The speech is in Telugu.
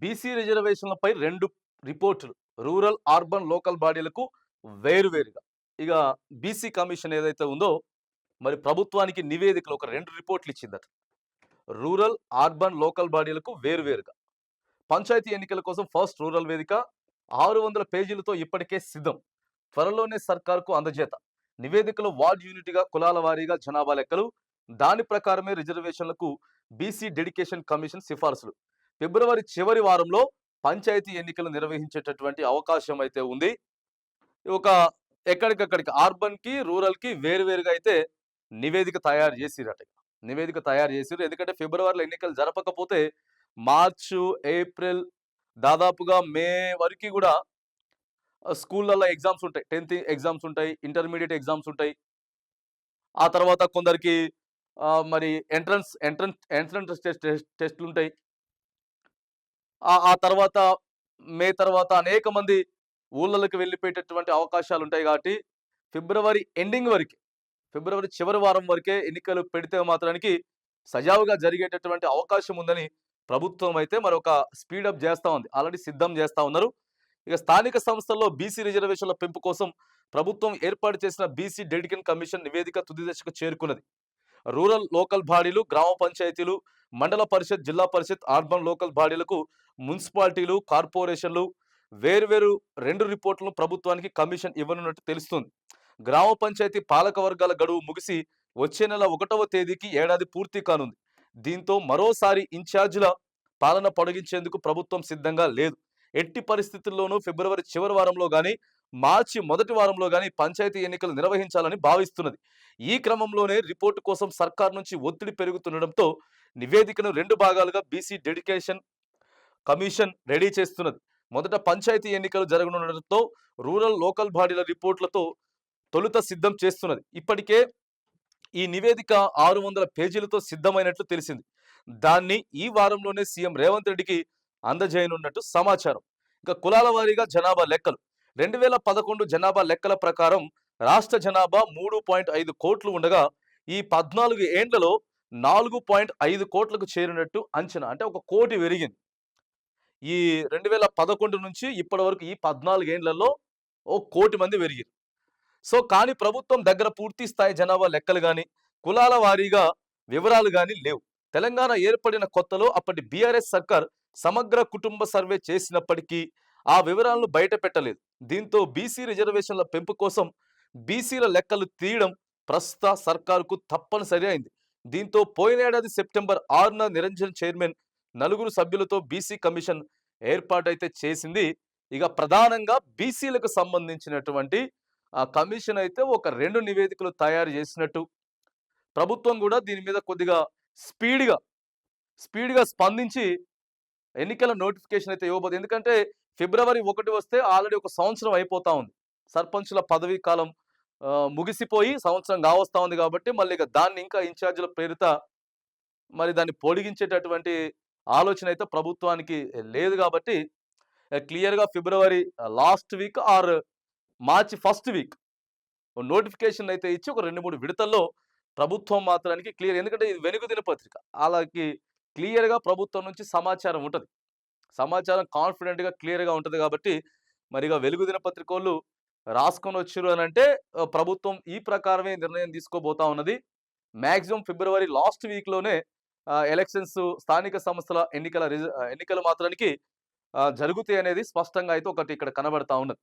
బీసీ రిజర్వేషన్లపై రెండు రిపోర్టులు. రూరల్ అర్బన్ లోకల్ బాడీలకు వేరువేరుగా. ఇక బీసీ కమిషన్ ఏదైతే ఉందో మరి ప్రభుత్వానికి నివేదికలు ఒక రెండు రిపోర్ట్లు ఇచ్చిందట. రూరల్ అర్బన్ లోకల్ బాడీలకు వేరువేరుగా. పంచాయతీ ఎన్నికల కోసం ఫస్ట్ రూరల్ వేదిక ఆరు వందల పేజీలతో ఇప్పటికే సిద్ధం. త్వరలోనే సర్కార్కు అందజేత. నివేదికలో వార్డ్ యూనిట్గా కులాల వారీగా జనాభా లెక్కలు. దాని ప్రకారమే రిజర్వేషన్లకు బీసీ డెడికేషన్ కమిషన్ సిఫార్సులు. ఫిబ్రవరి చివరి వారంలో పంచాయతీ ఎన్నికలు నిర్వహించేటటువంటి అవకాశం అయితే ఉంది. ఒక ఎక్కడికక్కడికి అర్బన్కి రూరల్కి వేరువేరుగా అయితే నివేదిక తయారు చేసిరట నివేదిక తయారు చేసిరు. ఎందుకంటే ఫిబ్రవరిలో ఎన్నికలు జరపకపోతే మార్చు ఏప్రిల్ దాదాపుగా మే వరకు కూడా స్కూళ్ళల్లో ఎగ్జామ్స్ ఉంటాయి. టెన్త్ ఎగ్జామ్స్ ఉంటాయి ఇంటర్మీడియట్ ఎగ్జామ్స్ ఉంటాయి. ఆ తర్వాత కొందరికి మరి ఎంట్రన్స్ ఎంట్రన్స్ ఎంట్రన్స్ టెస్ట్ టెస్ట్లు ఉంటాయి ఆ- ఆ తర్వాత మే తర్వాత అనేక మంది ఊళ్ళకి వెళ్ళిపోయేటటువంటి అవకాశాలు ఉంటాయి కాబట్టి ఫిబ్రవరి ఎండింగ్ వరకే ఫిబ్రవరి చివరి వారం వరకే ఎన్నికలు పెడితే మాత్రానికి సజావుగా జరిగేటటువంటి అవకాశం ఉందని ప్రభుత్వం అయితే మరొక స్పీడప్ చేస్తా ఉంది. ఆల్రెడీ సిద్ధం చేస్తా ఉన్నారు. ఇక స్థానిక సంస్థల్లో బీసీ రిజర్వేషన్ల పెంపు కోసం ప్రభుత్వం ఏర్పాటు చేసిన బీసీ డెడికన్ కమిషన్ నివేదిక తుది దశకు చేరుకున్నది. రూరల్ లోకల్ బాడీలు గ్రామ పంచాయతీలు మండల పరిషత్ జిల్లా పరిషత్ అర్బన్ లోకల్ బాడీలకు మున్సిపాలిటీలు కార్పొరేషన్లు వేర్వేరు రెండు రిపోర్టులను ప్రభుత్వానికి కమిషన్ ఇవ్వనున్నట్టు తెలుస్తుంది. గ్రామ పంచాయతీ పాలక వర్గాల గడువు ముగిసి వచ్చే నెల ఒకటవ తేదీకి ఏడాది పూర్తి కానుంది. దీంతో మరోసారి ఇన్ఛార్జీల పాలన పొడిగించేందుకు ప్రభుత్వం సిద్ధంగా లేదు. ఎట్టి పరిస్థితుల్లోనూ ఫిబ్రవరి చివరి వారంలో కానీ మార్చి మొదటి వారంలో కానీ పంచాయతీ ఎన్నికలు నిర్వహించాలని భావిస్తున్నది. ఈ క్రమంలోనే రిపోర్టు కోసం సర్కార్ నుంచి ఒత్తిడి పెరుగుతుండటంతో నివేదికను రెండు భాగాలుగా బీసీ డెడికేషన్ కమిషన్ రెడీ చేస్తున్నది. మొదట పంచాయతీ ఎన్నికలు జరగనుండటంతో రూరల్ లోకల్ బాడీల రిపోర్ట్లతో తొలుత సిద్ధం చేస్తున్నది. ఇప్పటికే ఈ నివేదిక ఆరు వందల పేజీలతో సిద్ధమైనట్లు తెలిసింది. దాన్ని ఈ వారంలోనే సీఎం రేవంత్ రెడ్డికి అందజేయనున్నట్టు సమాచారం. ఇక కులాల వారీగా జనాభా లెక్కలు. రెండు వేల పదకొండు జనాభా లెక్కల ప్రకారం రాష్ట్ర జనాభా మూడు పాయింట్ ఐదు కోట్లు ఉండగా ఈ పద్నాలుగు ఏండ్లలో నాలుగు పాయింట్ ఐదు కోట్లకు చేరినట్టు అంచనా అంటే ఒక కోటి పెరిగింది. ఈ రెండు వేల పదకొండు నుంచి ఇప్పటి వరకు ఈ పద్నాలుగు ఏండ్లలో ఓ కోటి మంది పెరిగారు సో కానీ ప్రభుత్వం దగ్గర పూర్తి స్థాయి జనాభా లెక్కలు కానీ కులాల వారీగా వివరాలు కానీ లేవు. తెలంగాణ ఏర్పడిన కొత్తలో అప్పటి బీఆర్ఎస్ సర్కార్ సమగ్ర కుటుంబ సర్వే చేసినప్పటికీ ఆ వివరాలను బయట పెట్టలేదు. దీంతో బీసీ రిజర్వేషన్ల పెంపు కోసం బీసీల లెక్కలు తీయడం ప్రస్తుత సర్కారుకు తప్పనిసరి అయింది. దీంతో పోయిన ఏడాది సెప్టెంబర్ ఆరున నిరంజన్ చైర్మన్ నలుగురు సభ్యులతో బీసీ కమిషన్ ఏర్పాటైతే చేసింది. ఇక ప్రధానంగా బీసీలకు సంబంధించినటువంటి ఆ కమిషన్ అయితే ఒక రెండు నివేదికలు తయారు చేసినట్టు. ప్రభుత్వం కూడా దీని మీద కొద్దిగా స్పీడ్గా స్పీడ్గా స్పందించి ఎన్నికల నోటిఫికేషన్ అయితే ఇవ్వబోతుంది ఎందుకంటే ఫిబ్రవరి ఒకటి వస్తే ఆల్రెడీ ఒక సంవత్సరం అయిపోతా ఉంది. సర్పంచుల పదవీ కాలం ముగిసిపోయి సంవత్సరం కావస్తా ఉంది కాబట్టి మళ్ళీ ఇక దాన్ని ఇంకా ఇన్ఛార్జీల పేరుత మరి దాన్ని పొడిగించేటటువంటి ఆలోచన అయితే ప్రభుత్వానికి లేదు కాబట్టి క్లియర్గా February last week or March first week notification అయితే ఇచ్చి ఒక రెండు మూడు విడతల్లో ప్రభుత్వం మాత్రానికి క్లియర్. ఎందుకంటే ఇది వెనుక దినపత్రిక అలాగే క్లియర్గా ప్రభుత్వం నుంచి సమాచారం ఉంటుంది. సమాచారం కాన్ఫిడెంట్గా క్లియర్గా ఉంటుంది కాబట్టి మరిగా వెలుగు దినపత్రికలు రాసుకొని వచ్చారు అని అంటే ప్రభుత్వం ఈ ప్రకారమే నిర్ణయం తీసుకోబోతా ఉన్నది. మ్యాక్సిమం ఫిబ్రవరి లాస్ట్ వీక్లోనే ఎలక్షన్స్ స్థానిక సంస్థల ఎన్నికల రిజ- ఎన్నికలు మాత్రానికి జరుగుతాయి అనేది స్పష్టంగా అయితే ఒకటి ఇక్కడ కనబడతా ఉన్నది.